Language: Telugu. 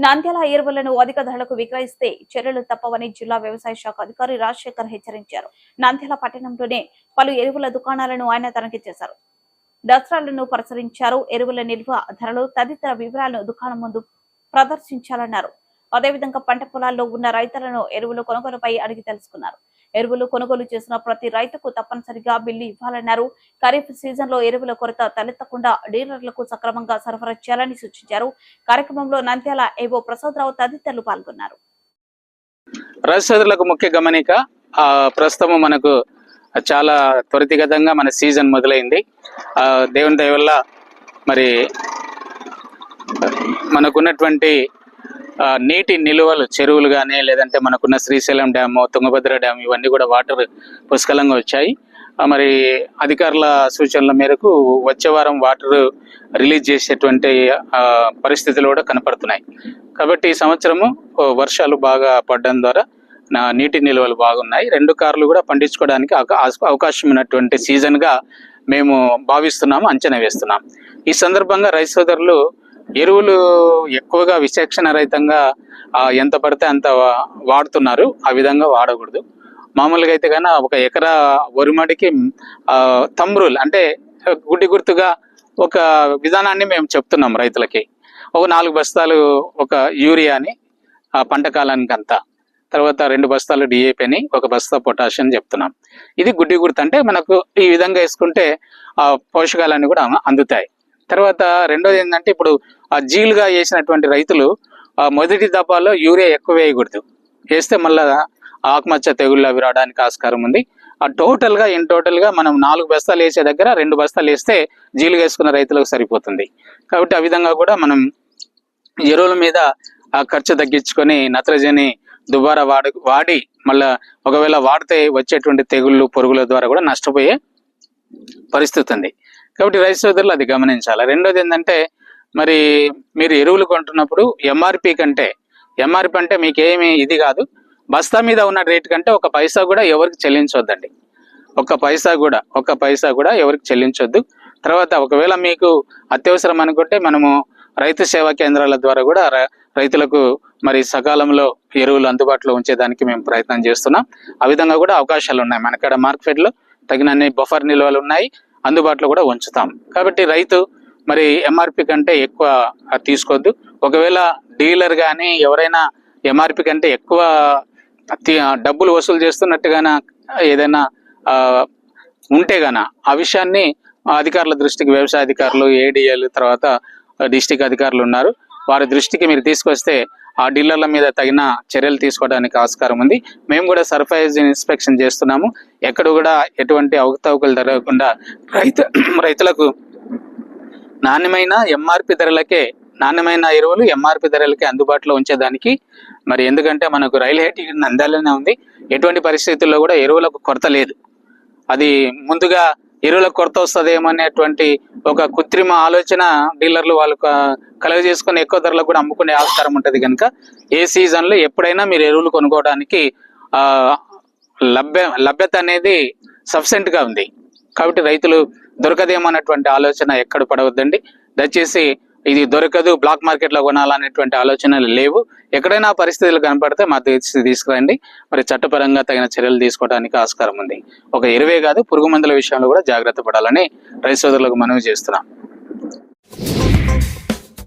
నంద్యాల ఎరువులను అధిక ధరలకు విక్రయిస్తే చర్యలు తప్పవని జిల్లా వ్యవసాయ శాఖ అధికారి రాజశేఖర్ హెచ్చరించారు. నంద్యాల పట్టణంలోనే పలు ఎరువుల దుకాణాలను ఆయన తనిఖీ చేశారు. దసరాలను పరిశీలించారు. ఎరువుల నిల్వ ధరలు తదితర వివరాలను దుకాణం ముందు ప్రదర్శించాలన్నారు. అదేవిధంగా పంట పొలాల్లో ఉన్న రైతులను ఎరువులు కొనుగోలుపై అడిగి తెలుసుకున్నారు. ఎరువులు కొనుగోలు చేసిన ప్రతి రైతుకు తప్పనిసరిగా బిల్లు ఇవ్వాలన్నారు. ఖరీఫ్ సీజన్లో ఎరువుల కొరత తలెత్తకుండా డీలర్లకు సక్రమంగా సరఫరా చేయాలని సూచించారు. కార్యక్రమంలో నంద్యాల ఏవో ప్రసాదరావు తదితరులు పాల్గొన్నారు. రైతులకు ముఖ్య గమనిక ఆ, ప్రస్తుతం మనకు చాలా త్వరితగతంగా మన సీజన్ మొదలైంది. ఆ, దేవుని దయ వల్ల మరి మనకున్నటువంటి నీటి నిలువలు చెరువులు కానీ లేదంటే మనకున్న శ్రీశైలం డ్యాము తుంగభద్ర డ్యామ్ ఇవన్నీ కూడా వాటర్ పుష్కలంగా వచ్చాయి. మరి అధికారుల సూచనల మేరకు వచ్చే వారం వాటర్ రిలీజ్ చేసేటువంటి పరిస్థితులు కూడా కనపడుతున్నాయి. కాబట్టి ఈ సంవత్సరము వర్షాలు బాగా పడడం ద్వారా నా నీటి నిల్వలు బాగున్నాయి. రెండు కార్లు కూడా పండించుకోవడానికి అవకాశం ఉన్నటువంటి సీజన్గా మేము భావిస్తున్నాము అంచనా వేస్తున్నాం ఈ సందర్భంగా రైతు సోదరులు ఎరువులు ఎక్కువగా విచక్షణ రహితంగా ఎంత పడితే అంత వాడుతున్నారు. ఆ విధంగా వాడకూడదు. మామూలుగా అయితే కన్నా ఒక ఎకరా వరిమడికి తమ్రూల్ అంటే గుడ్డి గుర్తుగా ఒక విధానాన్ని మేము చెప్తున్నాం రైతులకి. ఒక నాలుగు బస్తాలు ఒక యూరియాని ఆ పంట కాలానికి అంతా తర్వాత రెండు బస్తాలు డిఏపి అని ఒక బస్తా పొటాషియం చెప్తున్నాం. ఇది గుడ్డి గుర్తు అంటే మనకు ఈ విధంగా వేసుకుంటే ఆ పోషకాలన్నీ కూడా అందుతాయి. తర్వాత రెండోది ఏంటంటే ఇప్పుడు ఆ జీలుగా వేసినటువంటి రైతులు ఆ మొదటి దఫాలో యూరియా ఎక్కువ వేయకూడదు. వేస్తే మళ్ళా ఆకుమచ్చ తెగుళ్ళు అవి రావడానికి ఆస్కారం ఉంది. ఆ టోటల్గా ఇన్ టోటల్గా మనం నాలుగు బస్తాలు వేసే దగ్గర రెండు బస్తాలు వేస్తే జీలుగా వేసుకున్న రైతులకు సరిపోతుంది. కాబట్టి ఆ విధంగా కూడా మనం ఎరువుల మీద ఆ ఖర్చు తగ్గించుకొని నత్రజని దుబారా వాడ వాడి మళ్ళా ఒకవేళ వాడితే వచ్చేటువంటి తెగుళ్ళు పురుగుల ద్వారా కూడా నష్టపోయే పరిస్థితి ఉంది కాబట్టి రైతు సోదరులు అది గమనించాలి. రెండోది ఏంటంటే మరి మీరు ఎరువులు కొంటున్నప్పుడు ఎంఆర్పి కంటే ఎంఆర్పి అంటే మీకేమి ఇది కాదు. బస్తా మీద ఉన్న రేట్ కంటే ఒక పైసా కూడా ఎవరికి చెల్లించవద్దండి ఒక పైసా కూడా ఒక్క పైసా కూడా ఎవరికి చెల్లించొద్దు. తర్వాత ఒకవేళ మీకు అత్యవసరం అనుకుంటే మనము రైతు సేవా కేంద్రాల ద్వారా కూడా రైతులకు మరి సకాలంలో ఎరువులు అందుబాటులో ఉంచేదానికి మేము ప్రయత్నం చేస్తున్నాం. ఆ విధంగా కూడా అవకాశాలు ఉన్నాయి మనకాడ మార్కెట్లో తగినన్ని బఫర్ నిల్వలు ఉన్నాయి అందుబాటులో కూడా ఉంచుతాం. కాబట్టి రైతు మరి ఎంఆర్పి కంటే ఎక్కువ తీసుకోవద్దు. ఒకవేళ డీలర్ కానీ ఎవరైనా ఎంఆర్పి కంటే ఎక్కువ డబ్బులు వసూలు చేస్తున్నట్టుగాన ఏదైనా ఉంటే గాన ఆ విషయాన్ని అధికారుల దృష్టికి వ్యవసాయ అధికారులు ఏడిఎల్ తర్వాత డిస్టిక్ అధికారులు ఉన్నారు. వారి దృష్టికి మీరు తీసుకొస్తే ఆ డీలర్ల మీద తగిన చర్యలు తీసుకోవడానికి ఆస్కారం ఉంది. మేము కూడా సర్ప్రైజ్ ఇన్స్పెక్షన్ చేస్తున్నాము. ఎక్కడ కూడా ఎటువంటి అవకతవకలు జరగకుండా రైతు రైతులకు నాణ్యమైన ఎంఆర్పి ధరలకే నాణ్యమైన ఎరువులు ఎంఆర్పి ధరలకే అందుబాటులో ఉంచేదానికి మరి ఎందుకంటే మనకు రైలు టికెట్ అందాలనే ఉంది. ఎటువంటి పరిస్థితుల్లో కూడా ఎరువులకు కొరత లేదు. అది ముందుగా ఎరువుల కొరత వస్తుందేమో అనేటువంటి ఒక కృత్రిమ ఆలోచన డీలర్లు వాళ్ళు క- కలుగజేసుకొని ఎక్కువ ధరలకు కూడా అమ్ముకునే ఆస్కారం ఉంటుంది కనుక ఏ సీజన్లో ఎప్పుడైనా మీరు ఎరువులు కొనుక్కోవడానికి లభ్య లభ్యత అనేది సఫిషియెంట్ ఉంది. కాబట్టి రైతులు దొరకదేమో అనేటువంటి ఆలోచన ఎక్కడ పడవద్దండి. దయచేసి ఇది దొరకదు బ్లాక్ మార్కెట్లో కొనాలనేటువంటి ఆలోచనలు లేవు. ఎక్కడైనా పరిస్థితులు కనపడితే మా దృష్టికి తీసుకురండి. మరి చట్టపరంగా తగిన చర్యలు తీసుకోవడానికి ఆస్కారం ఉంది. ఒక ఎరువే కాదు పురుగు మందుల విషయంలో కూడా జాగ్రత్త పడాలని రైతు సోదరులకు మనవి చేస్తున్నాం.